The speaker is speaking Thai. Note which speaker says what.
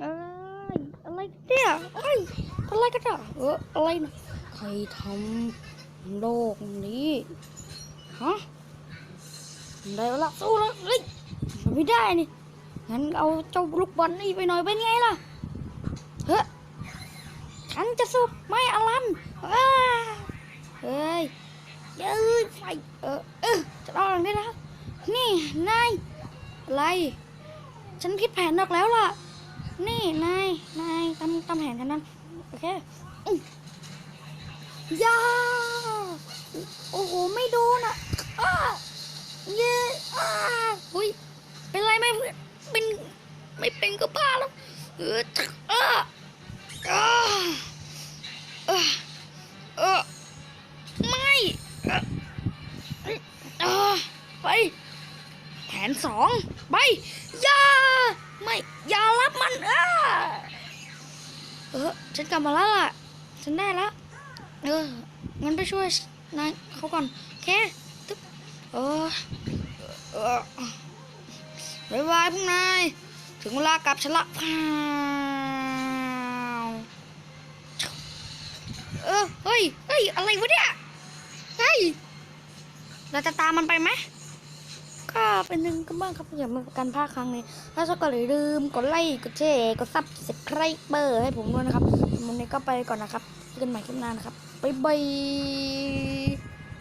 Speaker 1: อะไรเนี่ยเอ้ยอะไรกันอะเอออะไรนะใครทำโลกนี้ฮะได้แล้วละสู้แล้วเฮ้ยมันไม่ได้นี่งั้นเอาเจ้าลูกบอลนี่ไปหน่อยเป็นไงล่ะเฮ้ยฉันจะสู้ไม่อลันอ้าเฮ้ยเย้ยไฟเออเออจะเอาหลังได้แล้วนี่นายอะไร ฉันคิดแผนออกแล้วล่ะ นี่นายนายทำทำแผนกันนั้นโอเคอื้อยาโอ้โหไม่โดนอะอ้าเย้อ้าอุ้ยเป็นไรไหมเพื่อนเป็นไม่เป็นก็บ้าแล้วเออจักอ้าอ้าเออเออไม่เออไปแผนสองไปย่า ไม่ อย่ารับมัน เออเออฉันกลับมาแล้วล่ะ ฉันได้แล้ว เออ งั้นไปช่วยนายเขาก่อนโอเคตึ๊บเออเออบายบายพวกนาย ถึงเวลากลับฉันละพาวเออ เฮ้ย เฮ้ย อะไรวะเนี่ย เฮ้ย เราจะตามมันไปไหม เป็นหนึ่งก็บ้างครับอย่ามากันภาคครั้งนี้ถ้าชอบก็อย่าลืมกดไลค์กดแชร์กดซับสไครเบอร์ให้ผมด้วยนะครับวันนี้ก็ไปก่อนนะครับเจอกันใหม่คลิปหน้านะครับบ๊ายบาย